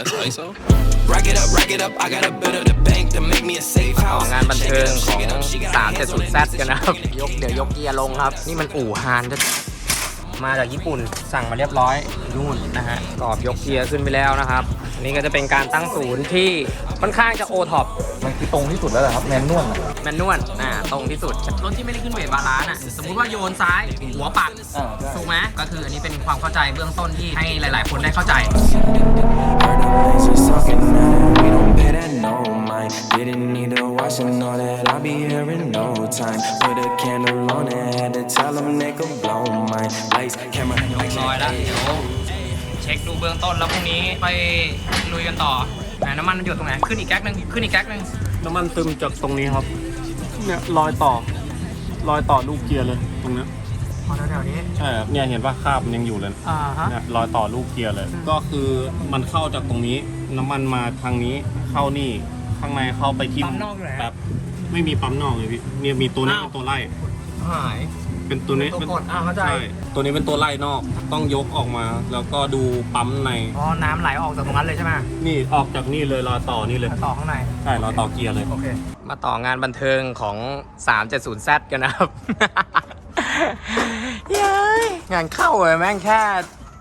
that's ISO. Rack it up, rack it up. I got a bit of the bank to make me a safe ง house. งานบันเทิงของสามเซ hands สุด it. แซดกันนะครับ ยกเดี๋ยวยกเกียร์ลงครับ นี่มันอู่ฮานจะมาจากญี่ปุ่นสั่งมาเรียบร้อยนู่นนะฮะกรอบยกเกียร์ขึ้นไปแล้วนะครับ อันนี้ก็จะเป็นการตั้งศูนย์ที่ค่อนข้างจะโอท็อป มันคือตรงที่สุดแล้วแหละครับแมนนวลอะแมนนวลอ่าตรงที่สุดรถที่ไม่ได้ขึ้นเวทบาลานซ์อะสมมุติว่าโยนซ้ายหัวปักอ่าใช่ถูกไหมก็คืออันนี้เป็นความเข้าใจเบื้องต้นที่ให้หลาย ๆ คนได้เข้าใจ Heard them laces talking that we don't pay that no mind. Didn't need to watch and know that I'll be here in no time. Put a candle on it, had to tell them they could blow mine. Lights, camera, ยกร้อยแล้วเดี๋ยวเช็คดูเบื้องต้นแล้วพรุ่งนี้ไปลุยกันต่อ ไหนน้ำมันมันหยดตรงไหน ขึ้นอีกแก๊กหนึงขึ้นอีกแก๊กหนึงน้ำมันซึมจากตรงนี้ครับ เนี่ยรอยต่อ รอยต่อลูกเกียร์เลยตรงเนี้ยพอแถวๆนี้ ใช่ครับเนี่ยเห็นว่าคราบมันยังอยู่เลยอ่าฮะ เนี่ยรอยต่อลูกเกียร์เลย ก็คือมันเข้าจากตรงนี้ น้ำมันมาทางนี้เข้านี่ข้างในเข้าไปที่ปั๊มนอกอยู่ไหน แบบไม่มีปั๊มนอกเลยพี่เนี่ยมีตัวนี้อ้าว เป็นตัวไล่หาย เป็นตัวนี้ตัวกดอ่าเข้าใจช่ตัวนี้เป็นตัวไล่นอกต้องยกออกมา แล้วก็ดูปั๊มในอ๋อ น้ำไหลออกจากตรงนั้นเลยใช่ไหมนี่ออกจากนี่เลยรอยต่อนี่เลยต่อข้างใน ใช่รอยต่อเกียร์เลย โอเค มาต่องานบันเทิงของ 370Z กันนะครับ เย้ยงานเข้าเลยแม่งแค่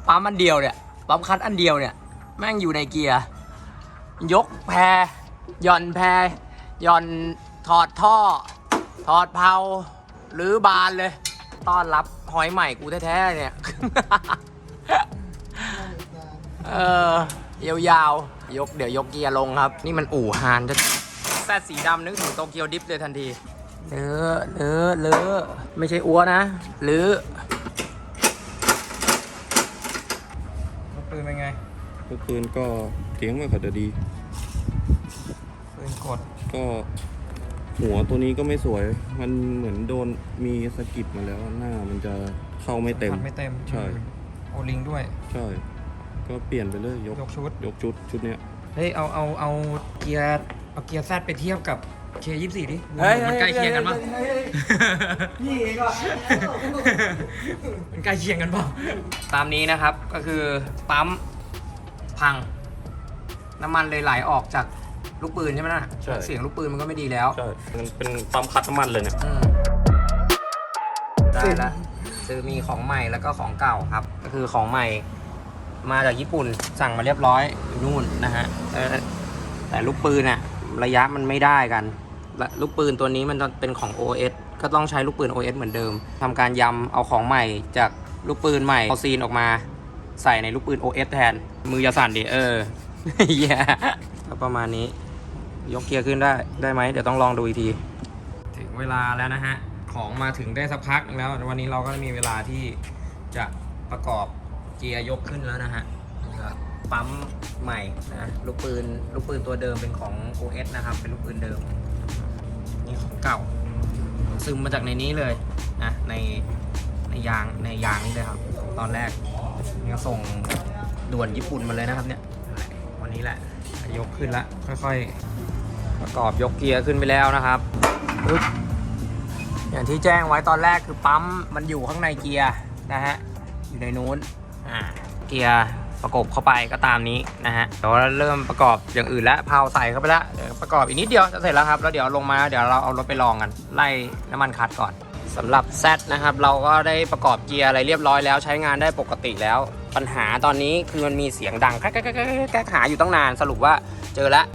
ปั๊มอันเดียวเนี่ย ปั๊มคัดอันเดียวเนี่ย แม่งอยู่ในเกียร์ ยกแพรหย่อนแพรหย่อนถอดท่อ ถอดเผาหรือบานเลย ต้อนรับหอยใหม่กูแท้ๆเนี่ย เออยาวๆ ยกเดี๋ยวยกเกียร์ลงครับ นี่มันอู่ฮานจะแซดสีดำนึกถึงโตเกียวดิฟเลยทันทีเลอะเลอะเลอะไม่ใช่อัวนะหรือปืนเป็นไงก็คืนก็เสียงไม่ค่อยจะดี ปืนกดก็ หัวตัวนี้ก็ไม่สวย มันเหมือนโดนมีสะกิดมาแล้วหน้ามันจะเข้าไม่เต็ม ไม่เต็มใช่ โอลิงด้วย ใช่ ก็เปลี่ยนไปเลยยกยกชุด ยกชุดชุดเนี้ย เฮ้ย เอา เอา เอาเกียร์ เอาเกียร์แซดไปเทียบกับเคยี่สี่ดิเฮ้ยมันใกล้เคียงกันปะนี่เองก็มันใกล้เคียงกันเปล่าตามนี้นะครับ ก็คือปั๊มพัง น้ำมันเลยไหลออกจาก ลูกปืนใช่ไหมนะใช่ เสียงลูกปืนมันก็ไม่ดีแล้วใช่มันเป็นปั๊มคัดน้ำมันเลยเนี่ย อืมได้ละคือมีของใหม่แล้วก็ของเก่าครับ ก็คือของใหม่มาจากญี่ปุ่นสั่งมาเรียบร้อยอยู่นู่นนะฮะเออแต่ลูกปืนอะระยะมันไม่ได้กันและลูกปืนตัวนี้มันเป็นของ OS ก็ต้องใช้ลูกปืน OS เหมือนเดิมทำการยำเอาของใหม่จากลูกปืนใหม่เอาซีนออกมา ใส่ในลูกปืน OS แทน มืออย่าสั่นดิ เออ เหี้ยก็ประมาณนี้ ยกเกียร์ขึ้นได้ได้ไหมเดี๋ยวต้องลองดูอีกที ถึงเวลาแล้วนะฮะ ของมาถึงได้สักพักแล้ว วันนี้เราก็มีเวลาที่จะประกอบเกียร์ยกขึ้นแล้วนะฮะปั๊มใหม่นะลูกปืนลูกปืนตัวเดิมเป็นของ OS นะครับ เป็นลูกปืนเดิม นี่ของเก่า ซึมมาจากในนี้เลยนะในในยางในยางนี่เลยครับ ตอนแรกนี่ก็ส่งด่วนญี่ปุ่นมาเลยนะครับเนี่ยวันนี้แหละยกขึ้นละค่อยๆ ประกอบยกเกียร์ขึ้นไปแล้วนะครับอย่างที่แจ้งไว้ตอนแรกคือปั๊มมันอยู่ข้างในเกียร์นะฮะอยู่ในนู้นอ่าเกียร์ประกบเข้าไปก็ตามนี้นะฮะเดี๋ยวเราเริ่มประกอบอย่างอื่นแล้วเพาใส่เข้าไปแล้วเดี๋ยวประกอบอีกนิดเดียวจะเสร็จแล้วครับแล้วเดี๋ยวลงมาเดี๋ยวเราเอารถไปลองกันไล่น้ำมันคัดก่อนสำหรับ Z นะครับเราก็ได้ประกอบเกียร์อะไรเรียบร้อยแล้วใช้งานได้ปกติแล้ว ปัญหาตอนนี้คือมันมีเสียงดังแก๊กแก๊กแก๊กแก๊กแก๊กหาอยู่ตั้งนานสรุปว่าเจอแล้ว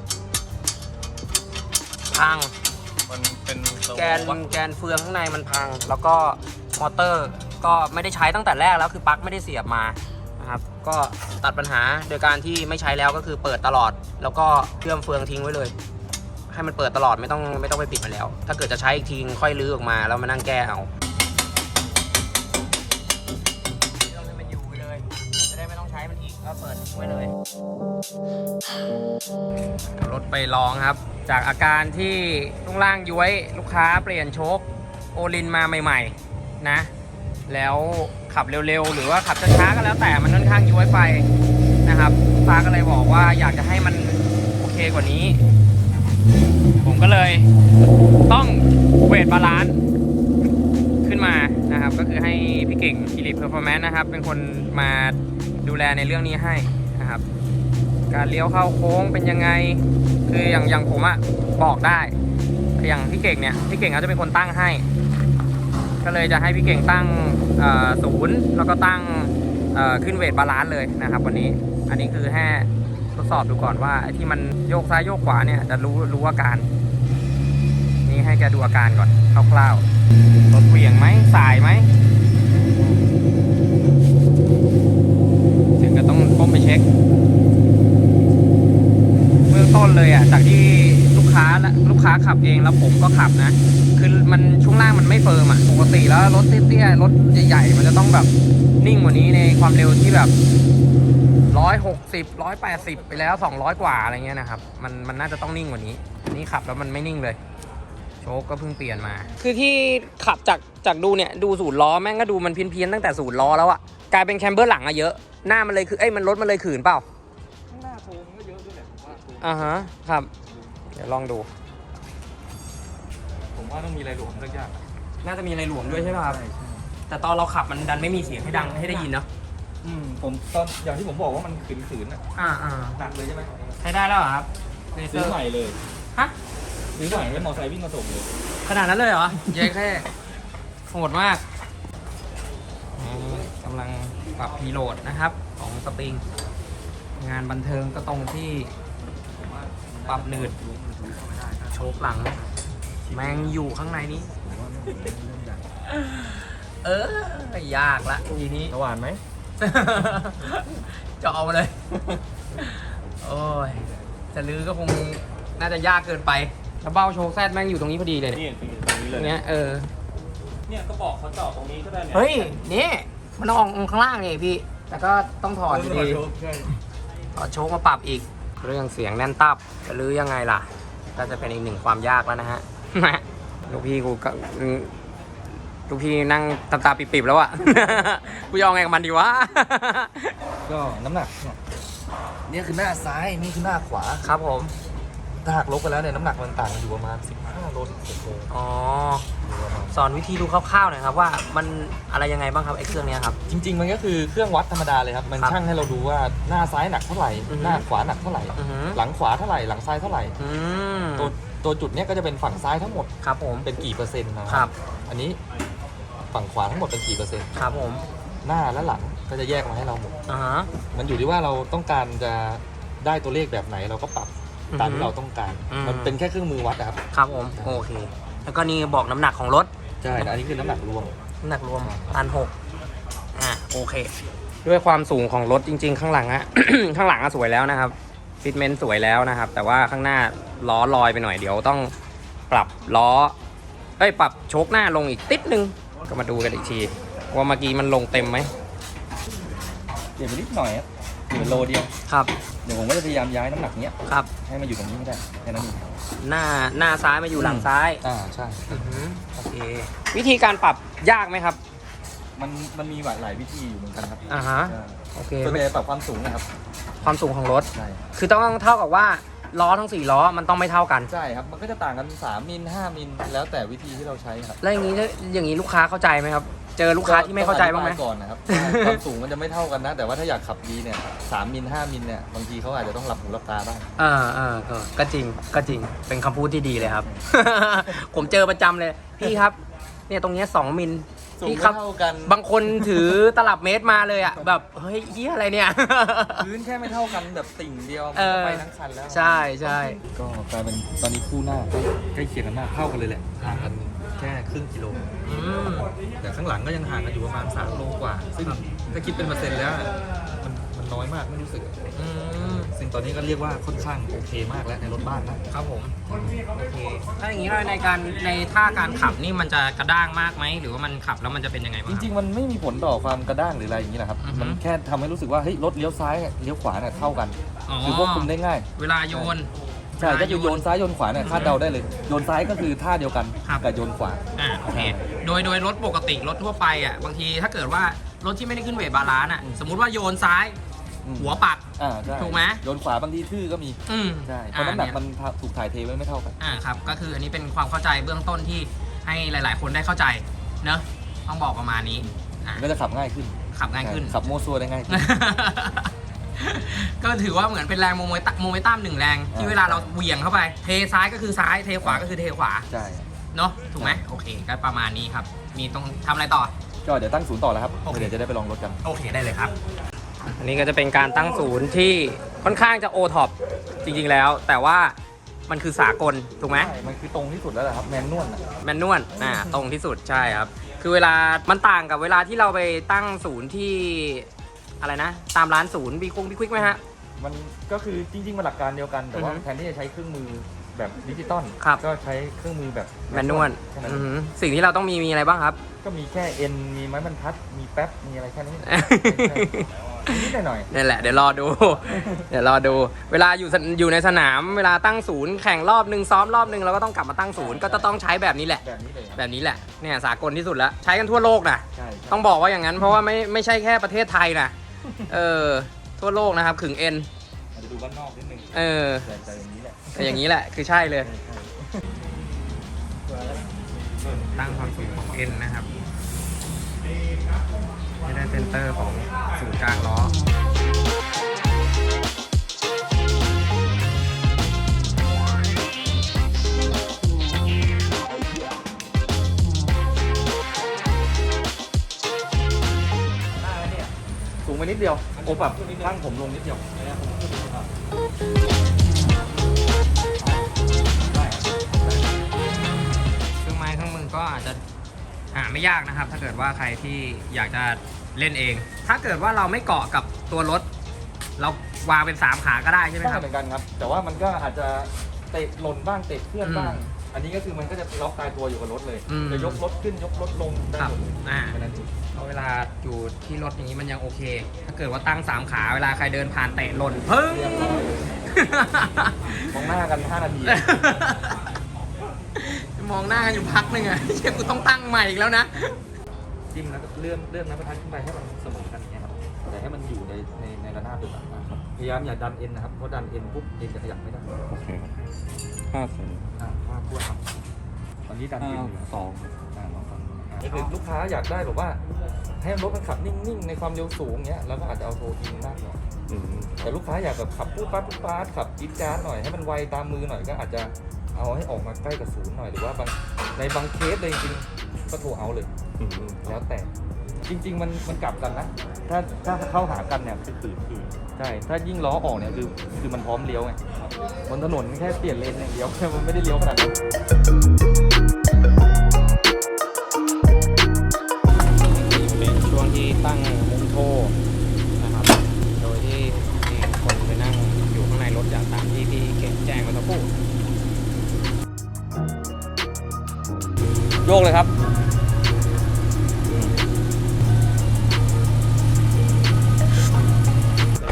พัง มันเป็นแกนแกนเฟืองข้างในมันพัง แล้วก็มอเตอร์ก็ไม่ได้ใช้ตั้งแต่แรกแล้วคือปลั๊กไม่ได้เสียบมานะครับก็ตัดปัญหาโดยการที่ไม่ใช้แล้วก็คือเปิดตลอด แล้วก็เชื่อมเฟืองทิ้งไว้เลย ให้มันเปิดตลอดไม่ต้องไม่ต้องไปปิดมันแล้ว ถ้าเกิดจะใช้อีกทีค่อยลื้อออกมาแล้วมานั่งแก้เอาต้องให้มันอยู่ไปเลย จะได้ไม่ต้องใช้มันอีกก็เปิดทิ้งไว้เลย รถไปลองครับ จากอาการที่ช่วงล่างย้วยลูกค้าเปลี่ยนโชคโอลินมาใหม่ๆนะ แล้วขับเร็วๆ หรือว่าขับช้าๆก็แล้วแต่มันค่อนข้างย้วยไปนะครับฟ้าก็เลยบอกว่าอยากจะให้มันโอเคกว่านี้ ผมก็เลยต้องเวทบาลานซ์ขึ้นมานะครับ ก็คือให้พี่เก่งกิริเพอร์ฟอร์แมนซ์นะครับ เป็นคนมาดูแลในเรื่องนี้ให้ การเลี้ยวเข้าโค้งเป็นยังไง คืออย่างอย่างผมอะบอกได้ อย่างพี่เก่งเนี่ยพี่เก่งเขาจะเป็นคนตั้งให้ ก็เลยจะให้พี่เก่งตั้งศูนย์แล้วก็ตั้งขึ้นเวทบาลานซ์เลยนะครับ วันนี้อันนี้คือแค่ทดสอบดูก่อนว่าไอ้ที่มันโยกซ้ายโยกขวาเนี่ยจะรู้รู้อาการ นี่ให้แกดูอาการก่อนคร่าวๆรถเหวี่ยงไหมสายไหมถึงก็ต้องก้มไปเช็ค ต้นเลยอะจากที่ลูกค้าลูกค้าขับเองแล้วผมก็ขับนะ คือมันช่วงล่างมันไม่เฟิร์มอะปกติแล้วรถเตี้ยๆรถใหญ่ๆมันจะต้องแบบนิ่งกว่านี้ในความเร็วที่แบบร้อยหกสิบร้อยแปดสิบไปแล้วสองร้อยกว่าอะไรเงี้ยนะครับ มันมันน่าจะต้องนิ่งกว่านี้ นี่ขับแล้วมันไม่นิ่งเลย โชคก็เพิ่งเปลี่ยนมา คือที่ขับจากจากดูเนี่ยดูศูนย์ล้อแม่งก็ดูมันเพี้ยนๆตั้งแต่ศูนย์ล้อแล้วอะกลายเป็นแคมเบอร์หลังอะเยอะหน้ามันเลยคือเอ้ยมันรถมันเลยขืนเปล่า อ่าฮะ ครับ เดี๋ยวลองดู ผมว่าต้องมีอะไรหลวมสักอย่างน่าจะมีอะไรหลวมด้วยใช่ไหมครับ แต่ตอนเราขับมันดันไม่มีเสียงให้ดังให้ได้ยินเนาะ อืมผมตอนอย่างที่ผมบอกว่ามันขืนๆอะอ่าอ่าหนักเลยใช่ไหมใช้ได้แล้วเหรอครับเลเซซื้ออร์ใหม่เลยฮะ ซื้อใหม่แล้วมอเตอร์ไซค์วิ่งมาส่งเลยขนาดนั้นเลยเหรอ เย้แค่โหดมากอืมกำลังปรับพีโหลดนะครับ ของสปริง งานบันเทิงก็ตรงที่ ปรับหนืด โชกหลัง แมงอยู่ข้างในนี้ เออ ยากละทีนี้ สว่านไหม จะเอามาเลย โอ้ย จะลื้อก็คงน่าจะยากเกินไปแล้วเบ้าโชว์แซดแม่งอยู่ตรงนี้พอดีเลยเนี่ยนี่ตรงนี้ตเลรย งเนี้ยเออ เนี่ยก็บอกเขาเจาะตรงนี้ก็ได้เนี่ยเฮ้ย นี่ มันต้องออกข้างล่างนี่พี่ แต่ก็ต้องถอดอยู่ดีใช่ถอดโชคมาปรับอีก เรื่องเสียงแน่นตับจะลื้อยังไงล่ะ ก็จะเป็นอีกหนึ่งความยากแล้วนะฮะ ลูกพี่กูก็ลูกพี่นั่งตาตาปิบๆแล้วอะ กูจะเอาไงกับมันดีวะ ก็น้ำหนักเนี่ยเนี่ยคือหน้าซ้าย นี่คือหน้าขวา ครับผม ถ้าหากลบไปแล้วเนี่ยน้ำหนักมันต่างกันอยู่ประมาณ 15โลถึง16โลอ๋ออยู่ประมาณสอนวิธีดูคร่าวๆหน่อยครับว่ามันอะไรยังไงบ้างครับไอ้เครื่องเนี้ยครับ จริง ๆ มันก็คือเครื่องวัดธรรมดาเลยครับ มันครับช่างให้เราดูว่าหน้าซ้ายหนักเท่าไหร่ อือฮึ หน้าขวาหนักเท่าไหร่ อือหือหลังขวาเท่าไหร่ หลังซ้ายเท่าไหร่ อืมตัวตัวจุดเนี้ยก็จะเป็นฝั่งซ้ายทั้งหมด ครับผมเป็นกี่เปอร์เซ็นต์นะครับอันนี้ฝั่งขวาทั้งหมดเป็นกี่เปอร์เซ็นต์ ครับผมหน้าและหลังก็จะแยกมาให้เราหมด อ่าฮะมันอยู่ที่ว่าเราต้องการจะได้ตัวเลขแบบไหนเราก็ปรับ ตามอือฮึที่เราต้องการ อืม มันเป็นแค่เครื่องมือวัดนะครับ ครับผมโอเค แล้วก็นี่บอกน้ำหนักของรถ ใช่อันนี้คือน้ำหนักรวม น้ำหนักรวมพันหกอะโอเค ด้วยความสูงของรถจริง ๆ ข้างหลังอะ ข้างหลังอะสวยแล้วนะครับฟิตเมนต์สวยแล้วนะครับ แต่ว่าข้างหน้าล้อลอยไปหน่อยเดี๋ยวต้องปรับล้อเอ้ยปรับโชคหน้าลงอีกติดนึง ก็มาดูกันอีกที ว่าเมื่อกี้มันลงเต็มไหมเปลี่ยนไปนิดหน่อยครับ เปลี่ยนโลเดียว ครับเดี๋ยวผมก็จะพยายามย้ายน้ำหนักเนี้ยครับ ให้มันอยู่ตรงนี้ไม่ได้แค่นั้นเองหน้าหน้าซ้ายมาอยู่หลังซ้ายอ่าใช่ อือหือโอเค วิธีการปรับยากไหมครับ มันมันมีหลายหลายวิธีอยู่เหมือนกันครับอ่าฮะ ใช่โอเคส่วนใหญ่ปรับความสูงนะครับความสูงของรถ ใช่คือต้องเท่ากับว่า ล้อทั้งสี่ล้อมันต้องไม่เท่ากัน ใช่ครับ มันก็จะต่างกัน 3 มิล 5 มิล แล้วแต่วิธีที่เราใช้ครับแล้วอย่างนี้อย่างนี้ลูกค้าเข้าใจไหมครับ เจอลูกค้าที่ไม่เข้าใจบ้างไหมต้อธิยก่อนนะครับ ความสูงมันจะไม่เท่ากันนะ แต่ว่าถ้าอยากขับดีเนี่ยสามมิลห้ามิลเนี่ย บางทีเขาอาจจะต้องหลับหูหลับตาบ้างเออเออเออก็จริง ก็จริง เป็นคำพูดที่ดีเลยครับ ผมเจอประจำเลย พี่ครับ เนี่ยตรงเนี้ยสองมิล สูงพี่ไม่ครับเท่ากัน บางคนถือตลับเมตรมาเลยอะ แบบ เฮ้ยเหียอะไรเนี่ย พื้นแค่ไม่เท่ากันแบบติ่งเดียวมันเอก็อไปทั้งคันแล้วใช่ใช่ก็กลายเป็นตอนนี้คู่หน้าใกล้ใกล้เคียงกันมากเท่ากันเลยแหละห่างกันแค่ครึ่งกิโล อืมแต่ข้างหลังก็ยังห่างกันอยู่ประมาณ3โลกว่า ซึ่งถ้าคิดเป็นเปอร์เซ็นต์แล้วอะมันมันน้อยมากไม่รู้สึก อืมซึ่ง ตอนนี้ก็เรียกว่าค่อนข้างโอเคมากแล้วในรถบ้านนะครับผมโอเคถ้าอย่างนี้เราในการในท่าการขับนี่มันจะกระด้างมากไหมหรือว่ามันขับแล้วมันจะเป็นยังไงบ้างจครับริงๆ มันไม่มีผลต่อความกระด้างหรืออะไรอย่างนี้นะครับอือฮึมันแค่ทำให้รู้สึกว่าเฮ้ยรถเลี้ยวซ้ายเลี้ยวขวาเนี่ยเท่ากันคือควบคุมได้ง่าย เวลาโยนใช่เวลาก็คือโยนซ้ายโยนขวาเนี่ยคาดเดาได้เลย โยนซ้ายก็คือท่าเดียวกันครับกับโยนขวาอ่าโอเคโดยโดยรถปกติรถทั่วไปอะบางทีถ้าเกิดว่ารถที่ไม่ได้ขึ้นเวทบาลานซ์อะอืมสมมุติว่าโยนซ้าย อืม หัวปัดอ่าใช่ถูกไหม โยนขวาบางทีทื่อก็มีอืมใช่เพราะน้ำหนักอ่ามันถูกถ่ายเทไว้ไม่เท่ากัน อ่าครับก็คืออันนี้เป็นความเข้าใจเบื้องต้นที่ให้หลาย ๆ คนได้เข้าใจเนอะต้องบอกประมาณนี้อะก็จะขับง่ายขึ้นขับง่ายขึ้น ใช่ขับโม้ซัวได้ง่ายขึ้นโก็ถือว่าเหมือนเป็นแรงโมเมนตัมโมเมนตัมหนึ่งแรง ที่เวลาเราเหวี่ยงเข้าไป เทซ้ายก็คือซ้ายเทขวาก็คือเทขวาใช่ เนาะถูกไหมโอเคก็ประมาณนี้ครับ มีตรงทำอะไรต่อ ก็เดี๋ยวตั้งศูนย์ต่อแล้วครับโอเค เดี๋ยวจะได้ไปลองรถกัน โอเคได้เลยครับ อันนี้ก็จะเป็นการตั้งศูนย์ที่ค่อนข้างจะโอท็อปจริงๆแล้ว แต่ว่ามันคือสากลถูกไหม ใช่มันคือตรงที่สุดแล้วแหละครับ แมนนวลน่ะแมนนวลอ่าตรงที่สุดใช่ครับ คือเวลา มันต่างกับเวลาที่เราไปตั้งศูนย์ที่อะไรนะ ตามร้านศูนย์บีคงบีควิกไหมฮะ มันก็คือจริงๆมันหลักการเดียวกัน แต่ว่าอือฮึแทนที่จะใช้เครื่องมือแบบดิจิตอล ครับ ก็ใช้เครื่องมือแบบแมนนวลแค่นั้นอือหือสิ่งที่เราต้องมีมีอะไรบ้างครับ ก็มีแค่เอ็น มีไม้บรรทัด มีแป๊บ มีอะไรแค่นี้ นิดหน่อยนี่แหละเดี๋ยวรอดู เดี๋ยวรอดู เวลาอยู่สอยู่ในสนามเวลาตั้งศูนย์แข่งรอบหนึ่งซ้อมรอบหนึ่งเราก็ต้องกลับมาตั้งศูนย์ก็จะต้องใช้แบบนี้แหละๆแบบนี้เลยแบบนี้แหละเนี่ยสากลที่สุดแล้วใช้กันทั่วโลกนะใช่ต้องบอกว่าอย่างนั้นเพราะว่าไม่ไม่ใช่แค่ประเทศไทยนะเออทั่วโลกนะครับขึงเอ็นอาจจะดูบ้านนอกนิดนึงเออแต่แต่อย่างนี้แหละแต่อย่างนี้แหละคือใช่เลย ใช่ใช่ ตั้งความสูงของเอ็นนะครับ ไม่ได้เซนเตอร์ของศูนย์กลางล้อสูงไปนิดเดียวโอปรับตั้งผมลงนิดเดียวเครื่องไม้เครื่องมือก็อาจจะหาไม่ยากนะครับ ถ้าเกิดว่าใครที่อยากจะ เล่นเอง ถ้าเกิดว่าเราไม่เกาะกับตัวรถ เราวางเป็นสามขาก็ได้ใช่ไหมได้ครับ เหมือนกันครับ แต่ว่ามันก็อาจจะเตะหล่นบ้างเตะเพื่อนบ้างอืมอันนี้ก็คือมันก็จะล็อกตายตัวอยู่กับรถเลย อืม จะยกรถขึ้นยกรถลงได้ครับหมดเลยอ่า แค่นั้นเองเพราะเวลาอยู่ที่รถอย่างนี้มันยังโอเค ถ้าเกิดว่าตั้งสามขาเวลาใครเดินผ่านเตะหล่นพึ่ง เรียบร้อยมองหน้ากัน 5 นาที มองหน้ากันอยู่พักหนึ่งอะเชี่ยกูต้องตั้งใหม่อีกแล้วนะ จิ้มแล้วก็เลื่อนเลื่อนน้ำประทัดขึ้นไปให้มันเสมอกันอย่างเงี้ยครับแต่ให้มันอยู่ในในในระนาบเดียวกันนะครับพยายามอย่าดันเอ็นนะครับเพราะดันเอ็นปุ๊บเอ็นจะขยับไม่ได้โอเคครับห้าสองอ่าค่าพวดครับตอนนี้ดันห้าเอ็นอยู่สองอ่าลองฟังดูนะครับก็คือลูกค้าอยากได้แบบว่า ให้รถมันขับนิ่งๆ ในความเร็วสูงเงี้ยเราก็อาจจะเอาโทอินมากหน่อยอืมแต่ลูกค้าอยากแบบขับปุ๊บปั๊บปุ๊บปั๊บขับจี๊ดจ๊าดหน่อยให้มันไวตามมือหน่อยก็อาจจะ เอาให้ออกมาใกล้กับศูนย์หน่อยหรือว่าบางในบางเคสเลยจริงๆก็โทรเอาเลยอืมแล้วแต่จริง ๆ มันมันกลับกันนะถ้าถ้าเข้าหากันเนี่ยคือคือคือใช่ถ้ายิ่งล้อออกเนี่ยคือคือมันพร้อมเลี้ยวไงบนถนนแค่เปลี่ยนเลนอย่างเดียว มันไม่ได้เลี้ยวขนาดนั้นเป็นช่วงที่ตั้งมุมโทนะครับ โดยที่มีคนไปนั่งอยู่ข้างในรถอย่างตามที่พี่เก่งแจ้งมาสักครู่ โยกเลยครับ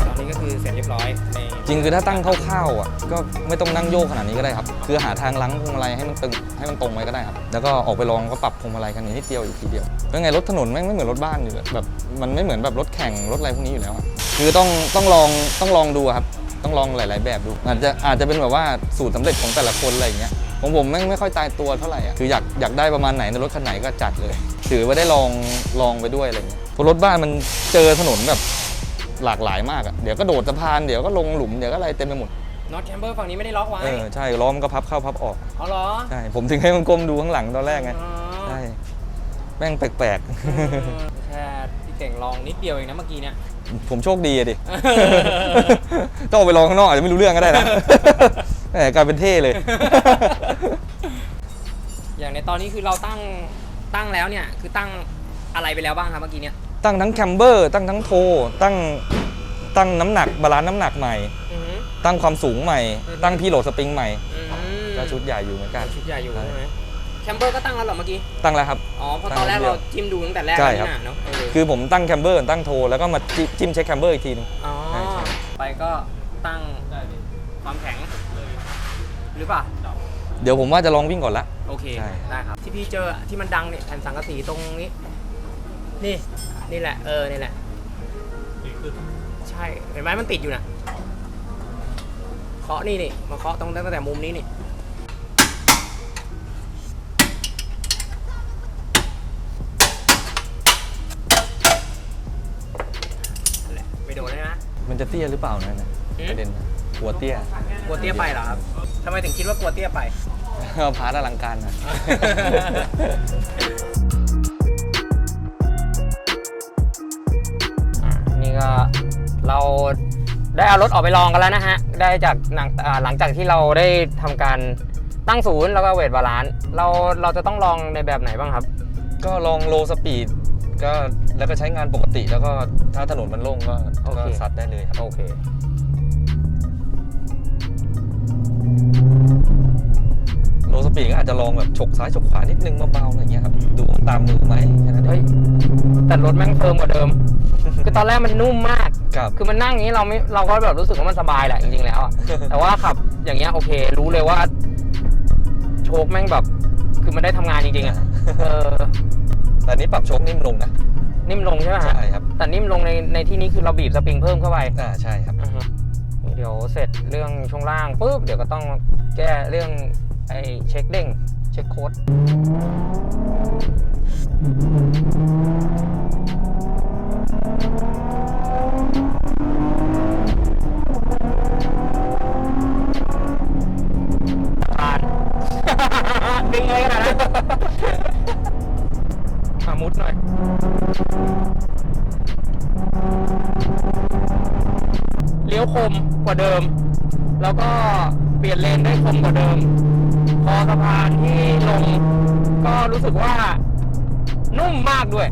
ตอนนี้ก็คือเสร็จเรียบร้อยในจริงคือถ้าตั้งคร่าวๆอะก็ไม่ต้องนั่งโยกขนาดนี้ก็ได้ครับ คือหาทางลังพวงมาลัยให้มันตึงให้มันตรงไว้ก็ได้ครับ แล้วก็ออกไปลองก็ปรับพวงมาลัยกันนิดเดียวอีกทีเดียวแล้วไงรถถนนแม่งไม่เหมือนรถบ้านอยู่แล้วแบบมันไม่เหมือนแบบรถแข่งรถอะไรพวกนี้อยู่แล้วอะคือต้องต้องลองต้องลองดูอะครับ ต้องลองหลาย ๆ แบบดู อาจจะอาจจะเป็นแบบว่าสูตรสำเร็จของแต่ละคนอะไรอย่างเงี้ย ของผมแม่งไม่ค่อยตายตัวเท่าไหร่อะคืออยากอยากได้ประมาณไหนในรถคันไหนก็จัดเลย ถือว่าได้ลองลองไปด้วยอะไรเงี้ยเพราะรถบ้านมันเจอถนนแบบหลากหลายมากอะเดี๋ยวก็โดดสะพานเดี๋ยวก็ลงหลุมเดี๋ยวก็อะไรเต็มไปหมดน็อตแชมเบอร์ฝั่งนี้ไม่ได้ล็อกไว้เออใช่ล้อมันก็พับเข้าพับออกเอาเหรอใช่ผมถึงให้มันก้มดูข้างหลังตอนแรกไงอ๋อใช่แม่งแปลกแค่พี่เก่งลองนิดเดียวเองนะเมื่อกี้เนี่ย ๆ ผมโชคดีอะดิ ต้องออกไปลองข้างนอกอาจจะไม่รู้เรื่องก็ได้นะ แหมกลายเป็นเท่เลย อย่างในตอนนี้คือเราตั้งตั้งแล้วเนี่ย คือตั้งอะไรไปแล้วบ้างครับเมื่อกี้เนี่ยตั้งทั้งแคมเบอร์ ตั้งทั้งโทตั้งตั้งน้ำหนักบาลานซ์น้ำหนักใหม่ อือหือ ตั้งความสูงใหม่ อือฮึ ตั้งพี่โหลดสปริงใหม่อืมก็ชุดใหญ่อยู่เหมือนกัน ชุดใหญ่อยู่ใช่ ใช่ไหมแชมเบอร์ก็ตั้งแล้วเหรอเมื่อกี้ ตั้งแล้วครับ อ๋อเพราะตอนแรกตั้งเดียวเราจิ้มดูตั้งแต่แรกใช่แล้วครับ นี่นะเนาะเออคือผมตั้งแคมเบอร์ตั้งโทแล้วก็มาจิ้มจิ้มเช็คแคมเบอร์อีกทีนึง อ๋อใช่ใช่ ไปก็ตั้งความแข็งห รือเปล่าเดี๋ยวผมว่าจะลองวิ่งก่อนละ โอเคใช่ ได้ครับ ที่พี่เจอที่มันดังเนี่ยแผ่นสังกะสีตรงนี้ นี่นี่แหละเออนี่แหละ ใช่เห็นไหมมันติดอยู่นะเคาะนี่นี่มาเคาะตรงตั้งแต่มุมนี้นี่นั่นแหละไม่โดนเลยนะมันจะจะเตี้ยหรือเปล่านะเนี่ยประเด็นนะก ลัวเตี้ย กลัวเตี้ยไปเหรอครับทำไมถึงคิดว่ากลัวเตี้ยไป พาร์ทอลังการนะ นี่ก็เราได้เอารถออกไปลองกันแล้วนะฮะ ได้จากหลังอ่าหลังจากที่เราได้ทำการตั้งศูนย์แล้วก็เวทบาลานซ์เราเราจะต้องลองในแบบไหนบ้างครับ ก็ลองโลสปีดก็แล้วก็ใช้งานปกติแล้วก็ถ้าถนนมันโล่งก็โอเค ก็ซัดได้เลยครับ โอเค โลสปีดก็อาจจะลองแบบฉกซ้ายฉกขวานิดนึงเบาๆอะไรเงี้ยครับ ดูตามมือไหมแค่นั้นเอเฮ้ยงแต่รถแม่งเฟิร์มกว่าเดิม คือตอนแรกมันนุ่มมาก ครับ คือมันนั่งอย่างนี้เราไม่เราก็แบบรู้สึกว่ามันสบายแหละจริงๆแล้วอะแต่ว่าขับอย่างเงี้ยโอเค รู้เลยว่า โชคแม่งแบบ คือมันได้ทำงานจริงๆอะเออแต่อันนี้ปรับโชคนิ่มลงนะ นิ่มลงใช่ไหมฮะใช่ครับ แต่นิ่มลงในในที่นี้คือเราบีบสปริงเพิ่มเข้าไปอ่าใช่ครับ อือฮึ เดี๋ยวเสร็จเรื่องช่วงล่างปุ๊บเดี๋ยวก็ต้องแก้เรื่องไอ้เช็คเด้งเช็คโค้ดผ่านดึงเลยขนาดนั้นมามุดหน่อย ยวคมกว่าเดิม แล้วก็เปลี่ยนเลนได้คมกว่าเดิม พอสะพานที่ลงก็รู้สึกว่านุ่มมากด้วย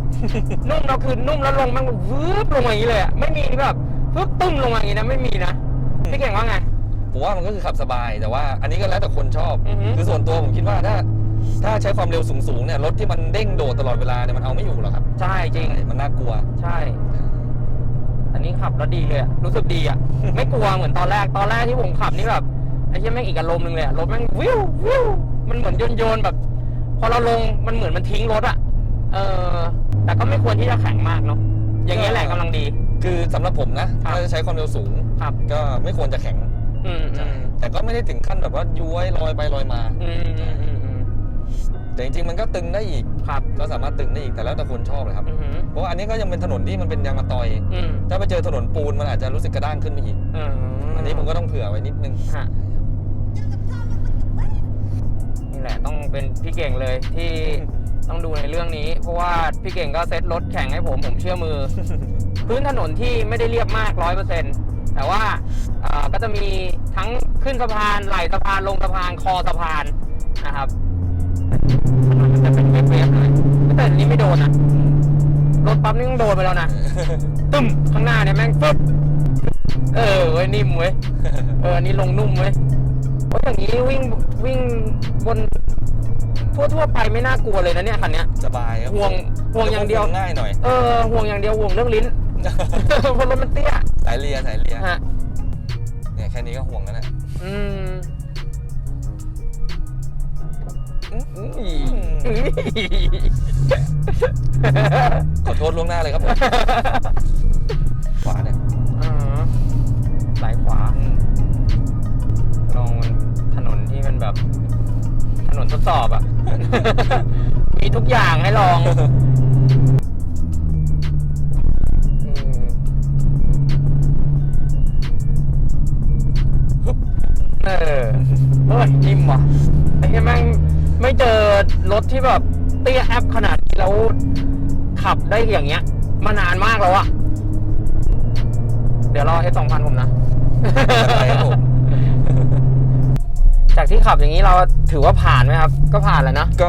นุ่มเราคือนุ่มแล้วลงมันวืบลงมาอย่างนี้เลยอะไม่มีแบบวืบตึ้มลงมาอย่างนี้นะไม่มีนะพี่เก่งว่าไง ผมว่ามันก็คือขับสบายแต่ว่าอันนี้ก็แล้วแต่คนชอบ อือฮึ คือส่วนตัวผมคิดว่าถ้า ถ้าใช้ความเร็วสูงๆเนี่ยรถที่มันเด้งโดดตลอดเวลาเนี่ยมันเอาไม่อยู่หรอกครับใช่จริง มันน่ากลัว ใช่อั นนี้ขับแล้วดีเลยอะรู้สึกดีอะไม่กลัวเหมือนตอนแรก ตอนแรกที่ผมขับนี่แบบไอ้เหี้ยแม่งอีกอารมณ์หนึ่งเลยอะรถแม่งวิววิวมันเหมือนโยนโยนๆแบบ พอเราลงมันเหมือนมันทิ้งรถอะเออ แต่ก็ไม่ควรที่จะแข็งมากเนาะ อย่างเงี้ยแหละกำลังดี คือสำหรับผมนะครับถ้าจะใช้ความเร็วสูง ครับ ก็ไม่ควรจะแข็ง อืมอืมแต่ก็ไม่ได้ถึงขั้นแบบว่าย้วยลอยไปลอยมา อืมอืมอืมอืม แต่จริงๆมันก็ตึงได้อีกครับก็สามารถตึงได้อีกแต่แล้วแต่คนชอบเลยครับอืมเพราะว่าอันนี้ก็ยังเป็นถนนที่มันเป็นยางมะตอย อืมถ้าไปเจอถนนปูนมันอาจจะรู้สึกกระด้างขึ้นไปอีก อืมอันนี้ผมก็ต้องเผื่อไว้นิดนึง ฮะนี่แหละต้องเป็นพี่เก่งเลยที่ต้องดูในเรื่องนี้ เพราะว่าพี่เก่งก็เซ็ตรถแข่งให้ผมผมเชื่อมือ พื้นถนนที่ไม่ได้เรียบมากร้อยเปอร์เซ็นต์แต่ว่าเอ่อก็จะมีทั้งขึ้นสะพานไหลสะพานลงสะพานคอสะพานนะครับ แต่อันนี้ไม่โดนนะรถปั๊บนี่ต้องโดนไปแล้วนะตึ้มข้างหน้าเนี่ยแม่งฟึบเออเว้ยนิ่มเว้ยเอออันนี้ลงนุ่มเว้ยโอ้ยอย่างนี้วิ่งวิ่งบน ทั่วทั่วๆไปไม่น่ากลัวเลยนะเนี่ยคันเนี้ยสบายครับห่วงห่วงอย่างเดียวง่ายหน่อยเออห่วงอย่างเดียวห่วงเรื่องลิ้นเพราะรถมันเตี้ยสายเลียสายเลียฮะเนี่ยแค่นี้ก็ห่วงแล้วนะอืมอืม ขอโทษล่วงหน้าเลยครับผมขวาเนี่ยอ๋อสายขวาอืมลองมันถนนที่มันแบบ ถนนทดสอบอะ มีทุกอย่างให้ลองอืมเออเฮ้ยนิ่มว่ะไอ้เหี้ยแม่ง ไม่เจอรถที่แบบเตี้ยแอปขนาดนี้แล้วขับได้อย่างเงี้ย มานานมากแล้วอะเดี๋ยวรอให้สองพันผมนะอะไรครับผมจากที่ขับอย่างนี้เราถือว่าผ่านไหมครับ ก็ผ่านแล้วนะ ก็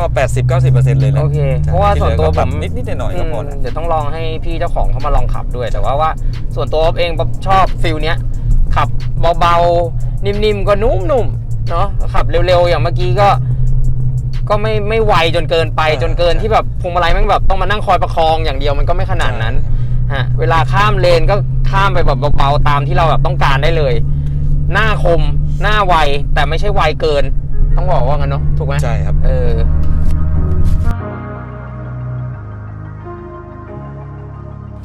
80-90%เลยแหละโอเคใช่เพราะว่าส่วนตัวที่เหลือก็ปผรับมนิดๆหน่อยๆก็พอแล้วมเดี๋ยวต้องลองให้พี่เจ้าของเขามาลองขับด้วย แต่ว่าว่าส่วนตัวผมเองชอบฟิลเนี้ย ขับเบาๆ นิ่มๆ ก็นุ่มๆ เนาะขับเร็วๆ อย่างเมื่อกี้ก็ ก็ไม่ไม่ไวจนเกินไปจนเกินที่แบบพวงมาลัยแม่งแบบต้องมานั่งคอยประคองอย่างเดียวมันก็ไม่ขนาดนั้นฮะเวลาข้ามเลนก็ข้ามไปแบบเบาๆตามที่เราแบบต้องการได้เลย หน้าคมหน้าไวแต่ไม่ใช่ไวเกิน ต้องบอกว่างั้นเนาะถูกไหมใช่ครับ เออ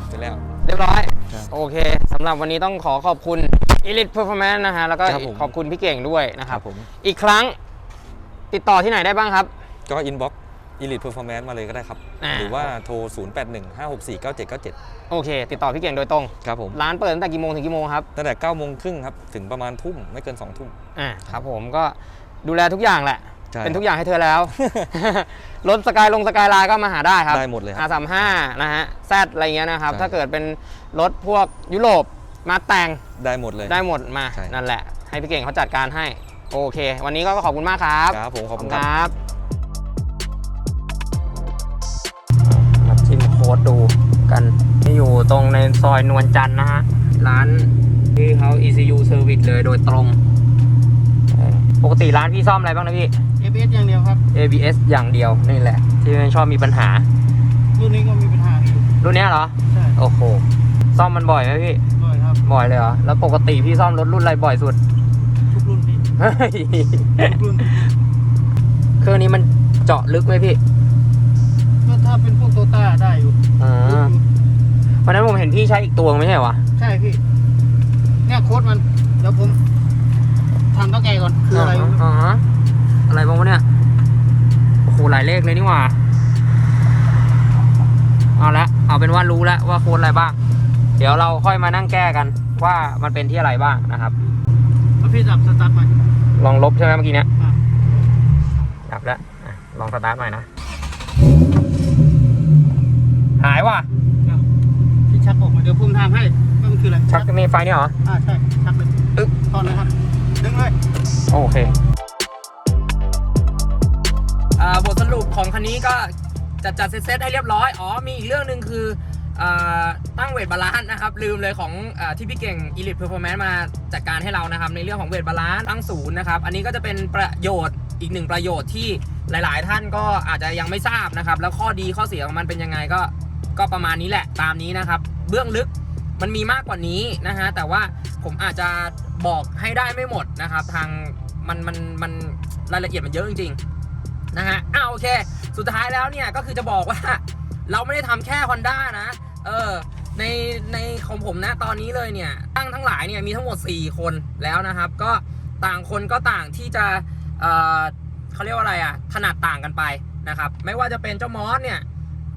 เสร็จแล้ว เรียบร้อย ครับโอเคสำหรับวันนี้ต้องขอขอบคุณ Elite Performance นะฮะ แล้วก็ครับผม ขอบคุณพี่เก่งด้วยนะครับผมอีกครั้ง ติดต่อที่ไหนได้บ้างครับ ก็อินบ็อก Elite Performance มาเลยก็ได้ครับ อ่า หรือว่าโทร 0815649797 โอเค ติดต่อพี่เก่งโดยตรง ครับผม ร้านเปิดตั้งแต่กี่โมงถึงกี่โมงครับ ตั้งแต่9โมงครึ่งครับ ถึงประมาณทุ่มไม่เกิน 2 ทุ่ม อ่าครับผมก็ดูแลทุกอย่างแหละ ใช่เป็นทุกอย่างให้เธอแล้ว รถสกายลงสกายไลน์ก็มาหาได้ครับได้หมดเลยครับอาสามห้านะฮะแซดอะไรเงี้ยนะครับ ใช่ ถ้าเกิดเป็นรถพวกยุโรปมาแต่งได้หมดเลย ได้หมดมาใช่ นั่นแหละ ให้พี่เก่งเขาจัดการให้ โอเค วันนี้ก็ขอบคุณมากครับ ครับผมขอบคุณคครับรับมาจิ้มโค้ดดูกันที่อยู่ตรงในซอยนวลจันทร์นะฮะ ร้านที่เขา ECU Service เลยโดยตรงเออปกติร้านพี่ซ่อมอะไรบ้างนะพี่ ABS อย่างเดียวครับ ABS อย่างเดียวนี่แหละ ที่มันชอบมีปัญหา รุ่นนี้ก็มีปัญหาอยู่รุ่นเนี้ยเหรอ ใช่ โอ้โห ซ่อมมันบ่อยไหมพี่ด้วยครับ บ่อยเลยเหรอ แล้วปกติพี่ซ่อมรถรุ่นอะไรบ่อยสุดทุกรุ่นพี่ เฮ้ยทุกรุ่นเครื่องนี้มันเจาะลึกไหมพี่ก็ถ้าเป็นพวกโตต้าได้อยู่อ่าวันนั้นผมเห็นพี่ใช้อีกตัวไม่ใช่เหรอวะใช่พี่ เนี่ยโค้ดมัน เดี๋ยวผมทำต้องแกก่อน คืออะไรอ๋อฮะอะไรบ้างวะเนี่ย โอ้โหหลายเลขเลยนี่หว่า เอาละ เอาเป็นว่ารู้แล้วว่าโค้ดอะไรบ้าง เดี๋ยวเราค่อยมานั่งแก้กันว่ามันเป็นที่อะไรบ้างนะครับแล้ว พี่จับสตาร์ทใหม่ลองลบใช่ไหมเมื่อกี้เนี้ยอะดับแล้วอะลองสตาร์ทใหม่นะ หายว่ะเดี๋ยวพี่ชักออกมาเดี๋ยวผมทำให้ว่ามันคืออะไรชักนี่ไฟนี่เหรออ่าใช่ชักเลยอึ๊บถอนเลยครับดึงเลยโอเคบทสรุปของคันนี้ก็จัดจัดเซตๆให้เรียบร้อย อ๋อ มีอีกเรื่องหนึ่งคืออา ตั้งเวทบาลานซ์นะครับ ลืมเลยของอที่พี่เก่ง Elite Performance มาจัดการให้เรานะครับ ในเรื่องของเวทบาลานซ์ตั้งศูนย์นะครับ อันนี้ก็จะเป็นประโยชน์อีกหนึ่งประโยชน์ที่หลายๆ ท่านก็อาจจะยังไม่ทราบนะครับ แล้วข้อดีข้อเสียของมันเป็นยังไงก็ก็ประมาณนี้แหละตามนี้นะครับ เบื้องลึกมันมีมากกว่านี้นะฮะแต่ว่าผมอาจจะบอกให้ได้ไม่หมดนะครับ ทางมันมันมันรายละเอียดมันเยอะจริงๆนะฮะอ้าวโอเค สุดท้ายแล้วเนี่ยก็คือจะบอกว่า เราไม่ได้ทำแค่ Honda นะ เออ ในในของผมนะตอนนี้เลยเนี่ยตั้งทั้งหลายเนี่ยมีทั้งหมด 4 คนแล้วนะครับ ก็ต่างคนก็ต่างที่จะเออเขาเรียกว่าอะไรอะถนัดต่างกันไปนะครับ ไม่ว่าจะเป็นเจ้ามอสเนี่ย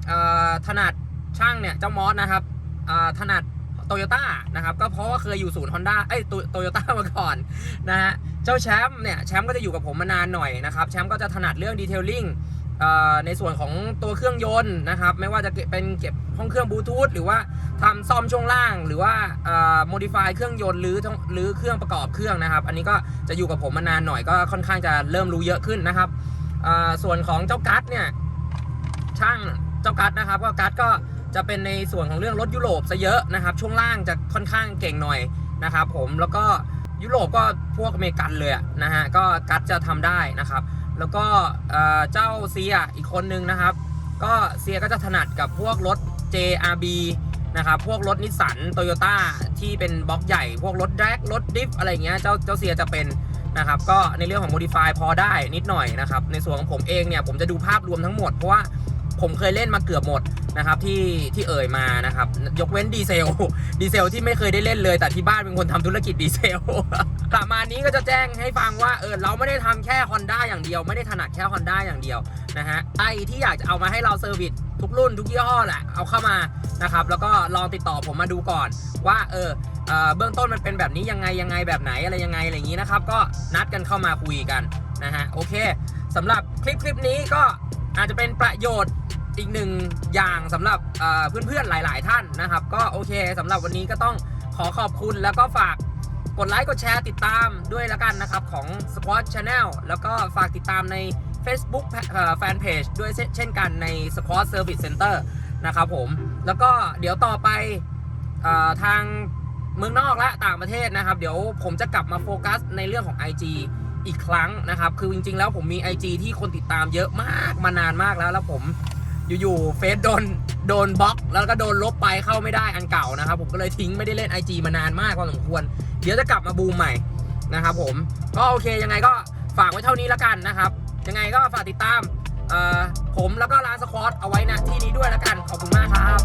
เอ่อถนัดช่างเนี่ยเจ้ามอสนะครับเอ่อถนัดโตโยต้านะครับก็เพราะว่าเคยอยู่ศูนย์ฮอนด้าเอ้ยโตโยต้ามาก่อนนะฮะเจ้าแชมป์เนี่ยแชมป์ก็จะอยู่กับผมมานานหน่อยนะครับแชมป์ก็จะถนัดเรื่องดีเทลลิ่ง ในส่วนของตัวเครื่องยนต์นะครับ ไม่ว่าจะเป็นเก็บห้องเครื่องบลูทูธหรือว่าทำซ่อมช่วงล่าง หรือว่าโมดิฟายเครื่องยนต์หรือหรือเครื่องประกอบเครื่องนะครับ อันนี้ก็จะอยู่กับผมมานานหน่อยก็ค่อนข้างจะเริ่มรู้เยอะขึ้นนะครับส่วนของเจ้ากัสเนี่ยช่างเจ้ากัสนะครับก็กัสก็จะเป็นในส่วนของเรื่องรถยุโรปซะเยอะนะครับ ช่วงล่างจะค่อนข้างเก่งหน่อยนะครับ ผมแล้วก็ยุโรปก็พวกอเมริกันเลยนะฮะก็กัสจะทำได้นะครับ แล้วก็เจ้าเซียอีกคนนึงนะครับ ก็เซียก็จะถนัดกับพวกรถ JRB นะครับ พวกรถนิสสันโตโยต้าที่เป็นบล็อกใหญ่ พวกรถแดกรถดิฟอะไรเงี้ย เจ้าเจ้าเซียจะเป็นนะครับ ก็ในเรื่องของ modify พอได้นิดหน่อยนะครับ ในส่วนของผมเองเนี่ย ผมจะดูภาพรวมทั้งหมด เพราะว่า ผมเคยเล่นมาเกือบหมดนะครับที่ที่เอ่ยมานะครับ ยกเว้นดีเซลดีเซลที่ไม่เคยได้เล่นเลยแต่ที่บ้านเป็นคนทำธุรกิจดีเซลประมาณนี้ก็จะแจ้งให้ฟังว่าเออเราไม่ได้ทำแค่ Honda อย่างเดียว ไม่ได้ถนัดแค่ Honda อย่างเดียวนะฮะไอที่อยากจะเอามาให้เราเซอร์วิสทุกรุ่นทุกยี่ห้อแหละเอาเข้ามานะครับแล้วก็ลองติดต่อผมมาดูก่อนว่าเออเบื้องต้นมันเป็นแบบนี้ยังไงยังไงแบบไหนอะไรยังไงอะไรอย่างนี้นะครับ ก็นัดกันเข้ามาคุยกันนะฮะโอเคสำหรับคลิปคลิปนี้ก็ อาจจะเป็นประโยชน์อีกหนึ่งอย่างสำหรับเพื่อนๆหลาย ๆ ท่านนะครับ ก็โอเคสำหรับวันนี้ก็ต้องขอขอบคุณแล้วก็ฝากกดไลค์กดแชร์ติดตามด้วยแล้วกันนะครับ ของ Squad Channel แล้วก็ฝากติดตามใน Facebook แฟนเพจด้วยเช่นกันใน Squad Service Center นะครับผม แล้วก็เดี๋ยวต่อไปอทางเมืองนอกและต่างประเทศนะครับ เดี๋ยวผมจะกลับมาโฟกัสในเรื่องของ IG อีกครั้งนะครับ คือจริง ๆ แล้วผมมี IG ที่คนติดตามเยอะมากมานานมากแล้ว แล้วผมอยู่ๆเฟซโดนโดนบล็อก แล้วก็โดนลบไปเข้าไม่ได้อันเก่านะครับ ผมก็เลยทิ้งไม่ได้เล่น IG มานานมากพอสมควร เดี๋ยวจะกลับมาบูมใหม่นะครับผมก็โอเคยังไงก็ฝากไว้เท่านี้ล้วกันนะครับยังไงก็ฝากติดตามผมแล้วก็ร้านสควอตเอาไว้นะที่นี้ด้วยล้วกันขอบคุณมากครับ